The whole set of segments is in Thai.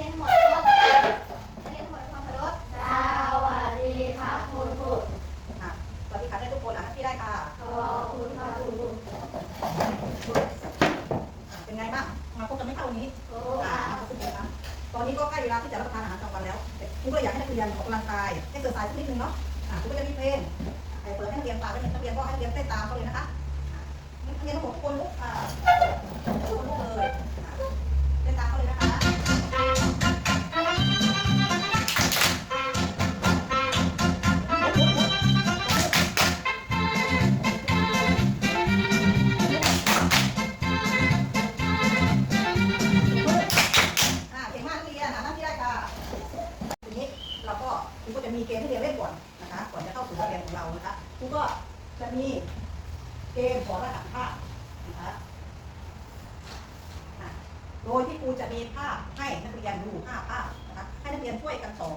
Okay, come on. โดยที่ครูจะมีภาพให้นักเรียนดูห้าภาพนะคะให้นักเรียนช่วยกันตอบ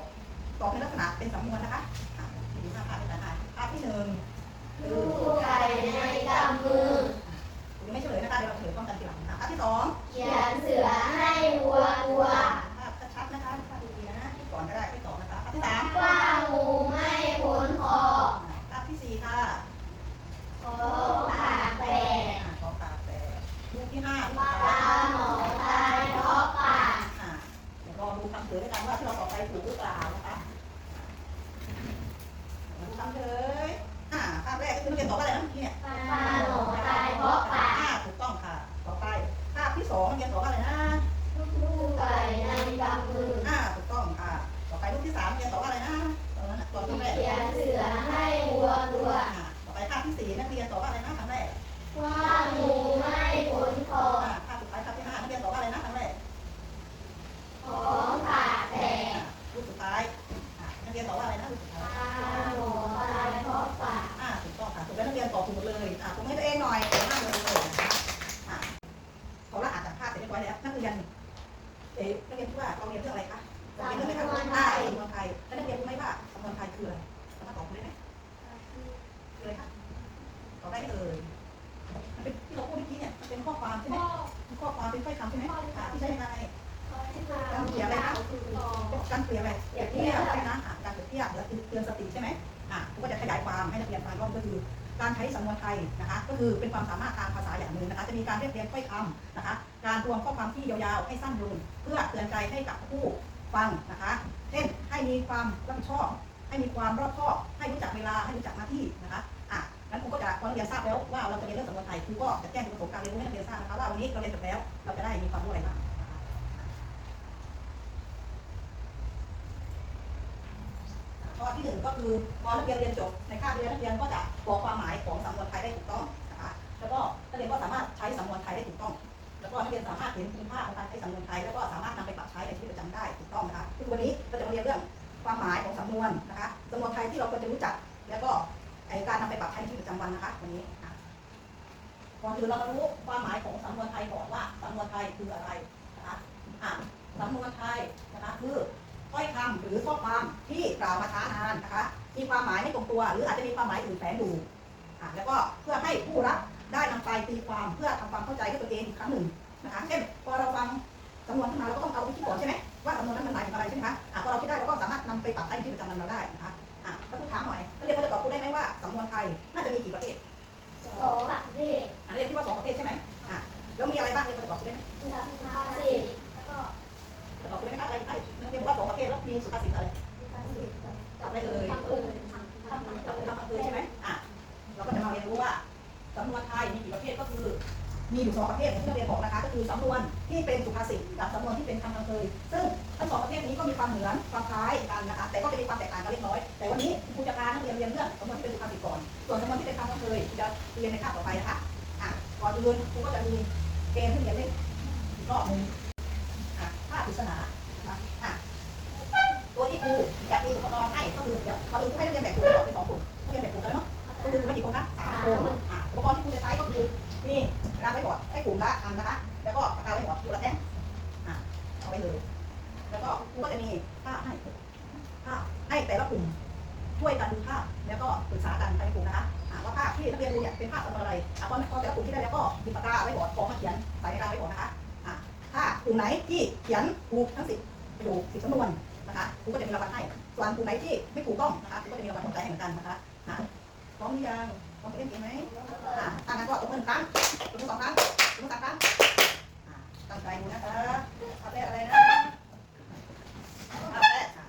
ตอบในลักษณะเป็นสำนวนนะคะอะดูห้าภาพด้วยกันอะภาพที่หนึ่งคือลูกไก่ในกำมือครูยังไม่เฉลยนะคะเดี๋ยวเราเฉลยพร้อมกันทีหลังนะคะภาพที่สองเขียนเสือให้วัวตัวภาพชัดๆนะคะภาพดีๆนะที่ก่อนก็ได้ที่สองนะคะภาพที่สามว่างู ที่สี่นักเรียนตอบว่าอะไรนะคำแรกว่างูไม่พ้นคออ่าภาพสุดท้ายภาพที่ห้านักเรียนตอบว่าอะไรนะคำแรกของปากแตกรูปสุดท้ายอะนักเรียนตอบว่าอะไรนะรูปสุดปท้ายลาหมอตายเพราะปากอ่าถูกต้องค่ะถูกแล้วนักเรียนตอบถูกหมดเลยอ่าผมให้ตัวเองหน่อยเก่งมากเลยนะคะอ่าพอเราอ่านจากภาพเสร็จเรียบร้อยแล้วนักเรียนเอ๊ะนักเรียนคิดว่าเราเรียนเรื่องอะไรคะเราเรียนเรื่องอะไรคะอ่าสำนวนไทยแล้วนักเรียนรู้ไหมว่าสำนวนไทยคืออะไร ไทยนะคะก็คือเป็นความสามารถทางภาษาอย่างหนึ่งนะคะจะมีการเรียบเรียงถ้อยคำนะคะการรวมข้อความที่ยาวๆให้สั้นลงเพื่อเตือนใจให้กับผู้ฟังนะคะเช่นให้มีความรับผิดชอบให้มีความรอบคอบให้รู้จักเวลาให้รู้จักหน้าที่นะคะอะงั้นครูก็จะพอนักเรียนทราบแล้วว่าเราจะเรียนเรื่องสำนวนไทยครูก็จะแจ้งประสบการณ์เรียนรู้ให้นักเรียนทราบนะคะว่าวันนี้เราเรียนจบแล้ว เราจะได้มีความรู้อะไรบ้างนะคะ ข้อที่หนึ่งก็คือพอนักเรียนเรียนจบในคาบเรียนนักเรียนก็จะบอกความหมายของสำนวนไทยได้ถูกต้องนะคะแล้วก็นักเรียนก็สามารถใช้สำนวนไทยได้ถูกต้อง แล้วก็นักเรียนสามารถเห็นคุณค่าของการใช้สำนวนไทยแล้วก็สามารถนำไปปรับใช้ในชีวิตประจำได้ถูกต้องนะคะคือวันนี้เราจะมาเรียนเรื่องความหมายของสำนวนนะคะสำนวนไทยที่เราควรจะรู้จัก แล้วก็ไอการนำไปปรับใช้ในชีวิตประจำวันนะคะวันนี้ก่อนอื่นเรามารู้ความหมายของสำนวนไทยก่อนว่าสำนวนไทยคืออะไรนะคะอะสำนวนไทยนะคะคือ ถ้อยคำหรือข้อความที่กล่าวมาช้านานนะคะ มีความหมายไม่ตรงตัว หรืออาจจะมีความหมายอื่นแฝงอยู่อะแล้วก็เพื่อให้ผู้รับได้นำไปตีความเพื่อทำความเข้าใจให้ตัวเองอีกครั้งหนึ่งนะคะ เช่นพอเราฟังจำนวนขึ้นมาเราก็ต้องเอาไปคิดก่อนใช่ไหมว่าจำนวนนั้นมันหมายถึงอะไรใช่ไหมคะอะพอเราคิดได้เราก็สามารถนำไปปรับใช้ในชีวิตประจำวันเราได้นะคะอะแล้วผู้ถามหน่อยนักเรียนพอจะตอบคุณได้ไหมว่าสำนวนไทยน่าจะมีกี่ประเภทสองปากเด็กอะนักเรียนคิดว่าสองประเภทใช่ไหมอะแล้วมีอะไรบ้างเรียนพอจะตอบคุณได้ไหม เรียนบอกว่าสองประเภทแล้วมีสุภาษิตอะไรตอบได้เลยคำอื่นทำทำทำอำเภอใช่ไหมอะเราก็จะมาเรียนรู้ว่าสำนวนไทยมีกี่ประเภทก็คือมีอยู่สองประเภทที่เรียนบอกนะคะก็คือสำนวนที่เป็นสุภาษิตกับสำนวนที่เป็นคำอำเภอซึ่งทั้งสองประเภทนี้ก็มีความเหมือนความคล้ายกันนะคะแต่ก็จะมีความแตกต่างกันเล็กน้อย แต่วันนี้ครูจะพานักเรียนเรียนเรื่องสำนวนที่เป็นสุภาษิตก่อน ส่วนสำนวนที่เป็นคำอำเภอจะเรียนในคาบต่อไปนะคะอะก่อนอื่นครูก็จะมีเกมที่เรียนเล่นรอบนึงอะภาพปริศนานะคะอะ ตัวที่ครู จะมีอุปกรณ์ให้ก็คือเดี๋ยวเราดูให้นักเรียนแบ่งกลุ่มออกเป็นสองกลุ่มนักเรียนแบ่งกลุ่มกันแล้วเนาะก็คือไม่กี่คนนะสามคนอะอุปกรณ์ที่ครูจะใช้ก็คือนี่ราษไว้บอร์ดให้กลุ่มละอันนะคะแล้วก็ปากกาไว้บอร์ดตัวละแท่งอะเอาไปเลยแล้วก็ครูก็จะมีภาพให้ภาพให้แต่ละกลุ่มช่วยกันดูภาพแล้วก็ปรึกษากันภายในกลุ่มนะคะอะว่าภาพที่นักเรียนดูเนี่ยเป็นภาพสำหรับอะไรอะพอพอแต่ละกลุ่มที่ได้แล้วก็หยิบปากกาไว้บอร์ดขอมาเขียนใส่ในกระดาษไว้บอร์ดนะคะอะถ้ากลุ่มไหนที่เขียนถูกทั้งสิบไประโยคสิบสำนวน ครูก็จะมีรางวัลให้ ส่วนกลุ่มไหนที่ไม่ถูกต้องนะคะครูก็จะมีรางวัลปลอบใจให้เหมือนกันนะคะอะพร้อมหรือยังพร้อมจะเล่นเกมไหมอะถ้างั้นก็ตบมือหนึ่งครั้งตบมือสองครั้งตบมือสามครั้งอะตั้งใจดูนะคะภาแรกอะไรนะภาแรกอะ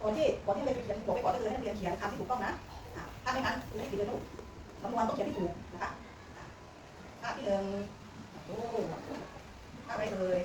ก่อนที่ก่อนที่เราจะเขียนบอกไปก่อนก็คือให้เรียนเขียนคำที่ถูกต้องนะถ้าไม่งั้นคุณไม่ผิดเลยลูกสำนวนต้องเขียนที่ถูกนะคะภาพที่หนึ่งโอ้ภาพอะไรเอ่ย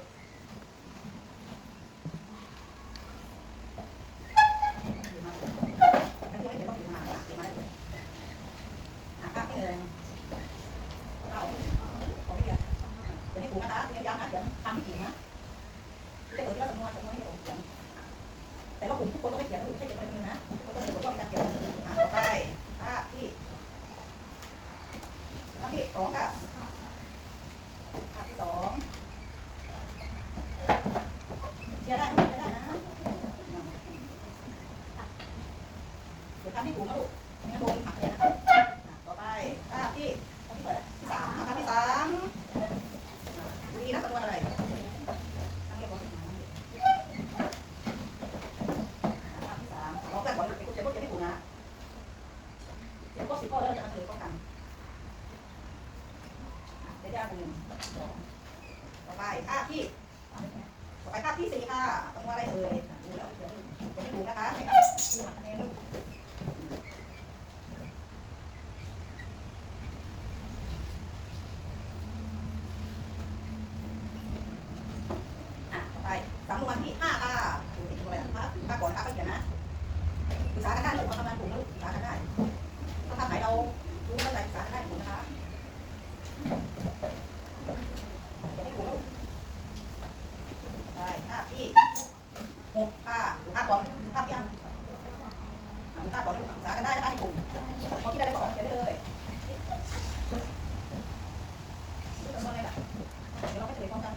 นะคะในกลุ่มพอคิดได้แล้วก็เขียนได้เลยดูจำนวนอะไรล่ะเดี๋ยวเราไปเฉลยพร้อมกัน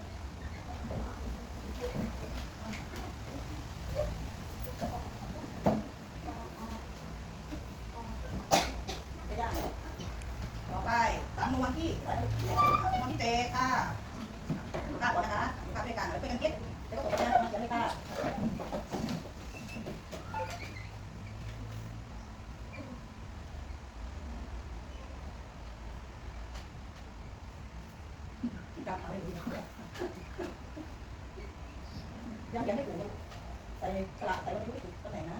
ไม่ได้ต่อไปสำนวนที่สำนวนที่เตะค่ะดูภาพก่อนนะคะดูภาพด้วยกันแล้วไปกันคิดแล้วก็ตกคะแนนมาเขียนเลยค่ะจับอะไรดู ยังยังไม่ถูกใส่กระดาษใส่วัตถุไม่ถูกตรงไหนนะ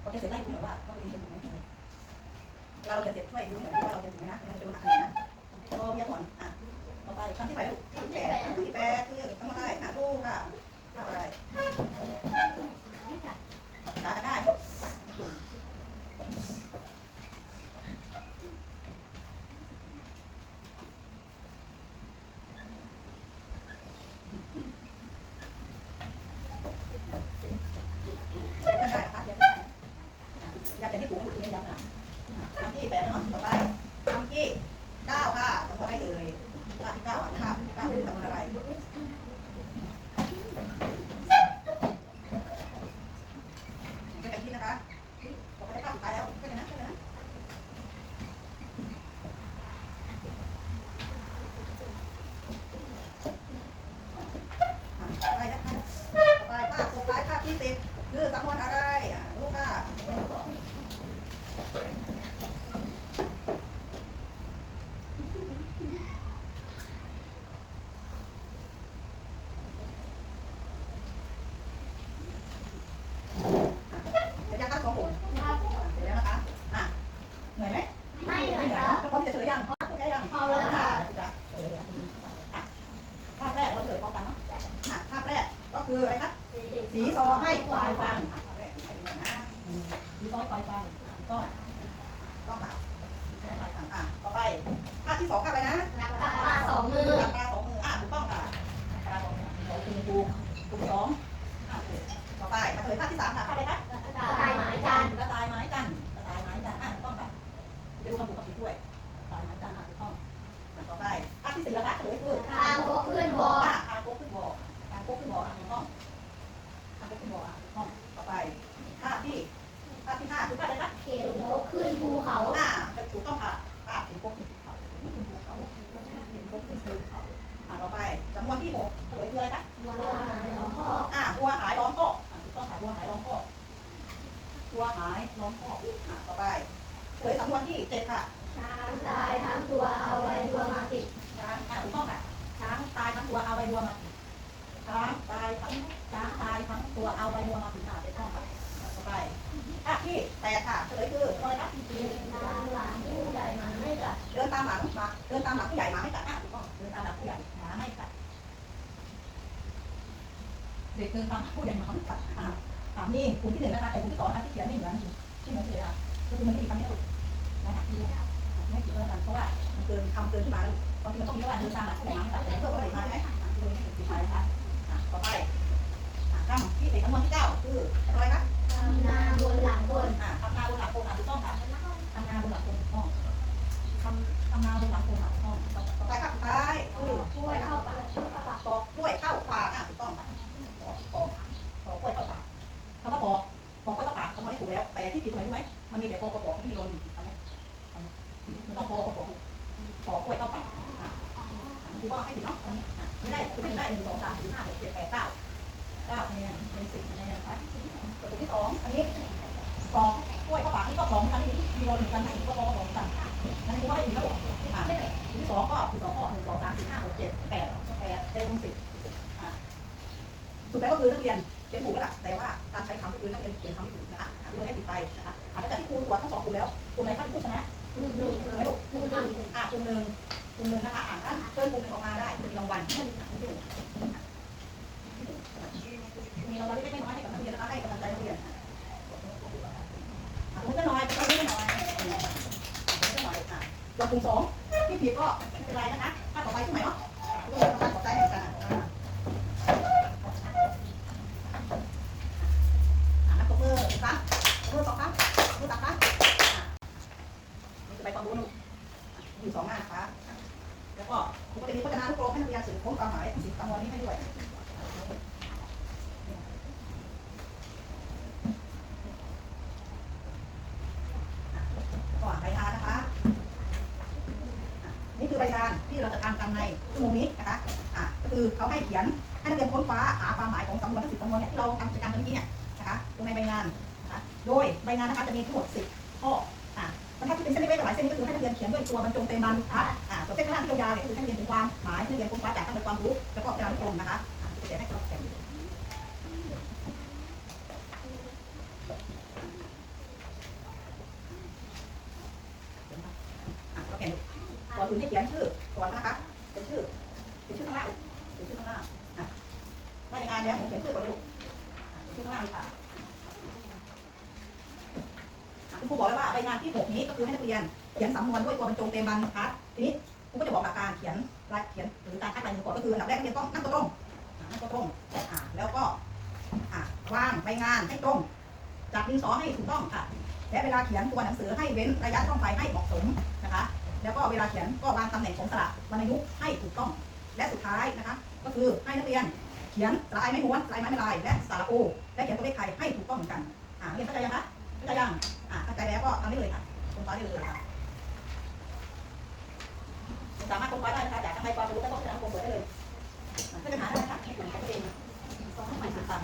เราจะเสร็จได้คุณหรือว่าเราเรียนถูกไหมเราจะเสร็จช่วยดูหน่อยว่าเราจะถูกไหมนะเราจะดูหักคะแนนะโอ้ยก่อนอะต่อไปคำที่ไปลูกที่แปดที่แปดคือทำอะไรอะลูกค่ะทำอะไรด่ากันได้กันได้ค่ะเดี๋ยวอยากจะให้ถูกถูกย้ำนะคำที่แปดเนาะต่อไปคำที่เก้าค่ะจำนวนอะไรเอ่ยคำที่เก้าอะค่ะเก้าคือจำนวนอะไรไม่กันที่นะคะต่อไปได้ภาพสุดท้ายแล้วก็เลยนะก็เลยนะอะไปนะคะต่อไปภาพสุดท้ายภาพที่สิบคือจำนวนอะไรอะลูกค่ะ เดี๋ยวจะเข้าสองกลุ่มเดี๋ยวนะคะ อะ เหนื่อยไหม ไม่เห ไม่ มือน เหนื่อย ครั นะ บ พร้อมที่จะเฉลยยังพร้อมใช่ยัง พร้อมแล้วค่ะ อ่อะภาพแรกเราเฉลยพร้อมกันเนาะอะภาพแรกก็คืออะไรคะสีซอให้ควายฟังอะภาพแรกให้ดูหน่อยนะอืมสีซอให้ควายฟังก็ต้องค่ะสีซอให้ควายฟังอะต่อไปภาพที่สองภาพอะไรนะนักปลาสองมือปากกาสองมืออะถูกต้องค่ะปากกาสองมือของคุณครูกลุ่มสองอะต่อไปมาเฉลยภาพที่สามค่ะภาพอะไรคะตายหมายจันกระต่ายไม้จันทร์กระต่ายไม้จันทร์อะถูกต้องค่ะไปดูคำถูกคำผิดด้วยกระต่ายไม้จันทร์อะถูกต้องอะต่อไปภาพที่สี่แล้วคะเฉลยคือทางโคขึ้นบออะทางโค้งขึ้นบ่อทางโค้งขึ้นบ่ออะถูกต้องทางโค้งขึ้นบ่ออะถูกต้องต่อไปภาพที่ภาพที่ห้าคือภาพอะไรคะเข็นโคขึ้นภูเขาอะถูกต้องค่ะภาพเห็นโค้งขึ้นภูเขาเห็นภูเขาเห็นโค้งขึ้น คืออะไรคะวัวหายล้อมคอกอ่าวัวหายล้อมคอกอะถูกต้องค่ะวัวหายล้อมคอกวัวหายล้อมคอกอะต่อไปเฉลยสำนวนที่เจ็ดค่ะช้างตายทั้งตัวเอาไว้วัวมาติดช้างอะถูกต้องค่ะช้างตายทั้งตัวเอาใบบัวมาช้างตายทั้งช้างตายทั้งตัวเอาใบบัวมาถึงอะถูกต้องค่ะต่อไปอะที่แปดค่ะเฉลยคืออะไรคะตามหลังผู้ใหญ่มันไม่กัดเดินตามหลังมาเดินตามหลังผู้ใหญ่มาไม่กัดอะถูกต้องเดินตามหลังผู้ใหญ่มาไม่กัด เด็กเดินตามผู้ใหญ่มาไม่กัดอะอะนี่กลุ่มที่หนึ่งนะคะแต่กลุ่มที่สองนะคะที่เขียนไม่เหมือนที่เหมือนเลยอะก็คือมันไม่มีคำนี้ถูกนะคะที่ไม่เกี่ยวกันเพราะว่ามันเกินคำเกินขึ้นมาบางทีมันต้องมีว่าเดินตามหลังผู้ใหญ่มาไม่กัดแต่เพื่อผู้ใหญ่มาไหมอะโดยไม่ถูกใช่ค่ะต่อไปอะคำที่เป็นคำนวณที่เก้าคืออะไรคะทำนาบนหลังบนอะทำนาบนหลังโคนอะถูกต้องค่ะทำนาบนหลังโคนถูกต้องทำทำนาบนหลังโคนอะถูกต้อง ปองกล้วยฝังกนี่ก็สองอันนี้มีโดนเหมือนกันนะก็ปอกกับปอกกันนั่นคือว่าอีกแล้วอะที่สองก็ที่สองก็หนึ่งสองสามสี่ห้าหกเจ็ดแปดแปดเต็มสิบอ่าสุดท้ายก็คือนักเรียน อะส่วนกลุ่มสองที่ผิดก็ไม่เป็นไรนะคะถ้าต่อไปกลุ่มไหนเนาะกลุ่มต่อไปขอใหมือนกันอะอะนับตบออีกครั้งตบมือสองครั้งตบมือสามครั้งอะนี่จะไปความรู้นะอยู่สองหน้านะคะแล้วก็ผมก็จะมีพจนานุกรมให้นักเรียนสื่อค้งความหมายสิ่งคำนวณนี้ให้ด้วยก่อนใบงานนะคะอะนี่คือใบงานที่เราจะทำกันในชั่วโมงนี้นะคะอะก็ คือเขาให้เขียนให้นักเรียนค้นคว้าหาความหมายของสำนวนทั้งสิบสำนวนเนี่ยที่เราทำกิจกรรมกันเมื่อกี้เนี่ยนะคะลงในใบงานนะคะโดยใบงานนะคะจะมีทั้งหมด10ข้ออะบรรทัดที่เป็นเส้นเล็กๆหลายเส้นนี้ก็คือให้นักเรียนเขียนด้วยตัวบรรจงเต็มบรรทัดอะส่วนเส้นข้างล่างที่ยาวๆเนี่ยคือให้นักเรียนถึงความหมายให้นักเรียนค้นคว้าจากทั้งหมดความรู้แล้วก็การนุกรมนะคะอะจะแจกให้เราแกอะเราแข่งก่อนอื่นให้เขียนชื่อก่อนนะคะเป็นชื่อเป็นชื่อข้างล่างเป็นชื่อข้างล่างอะใบงานแล้วผมเขียนชื่อก่อนลูกชื่อข้างล่างค่ะคุณครูบอกแล้วว่าใบงานที่หกนี้ก็คือให้นักเรียนเขียนสำนวนด้วยตัวบรรจงเต็มบรรทัดทีนี้ครูก็จะบอกหลักการเขียนลายเขียนหรือการคัดลายมือก่อนก็คืออันดับแรกนักเรียนต้องนั่งตัวตรงนั่งตัวตรงอ่าแล้วก็อ่าวางใบงานให้ตรงจับดินสอให้ถูกต้องค่ะและเวลาเขียนตัวหนังสือให้เว้นระยะช่องไฟให้เหมาะสมนะคะ แล้วก็เวลาเขียนก็วางตำแหน่งของสระวรรณยุกต์ให้ถูกต้อง และสุดท้ายนะคะ ก็คือให้นักเรียน ขียนสระไอไม่ม้วนสระไอไม้ไม่ลาย และสระโอ และเขียนตัวเลขไทยให้ถูกต้องเหมือนกัน อ่าเรียนเข้าใจยังคะเข้าใจยัง อ่าเข้าใจแล้วก็ทำได้เลยค่ะลงฟ้าได้เลยค่ะสามารถคงฟ้าได้นะคะจากทำไมความรู้แล้วก็จะนำลงเปิดได้เลยอะก็จะหาได้ค่ะให้กลุ่มของตัวเองสองใหม่ต่าง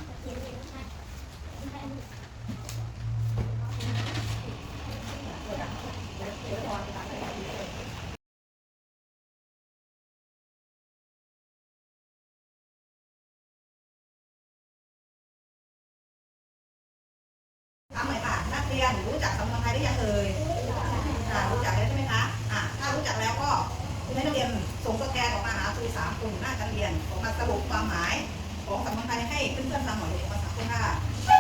ถามหน่อยค่ะ นักเรู้จักสำนวนไทยได้ยังเอ่ยอ่ารู้จักแล้วใช่ไหมคะอะถ้ารู้จักแล้วก็คุณให้นักเรียนส่งตัวแทนออกมาหาครูสามกลุ่มหน้าการเรียนออกมาสรุปความหมายของสำนวนไทยให้เพื่อนๆฟังหน่อยเลยมาสามคนค่ะควา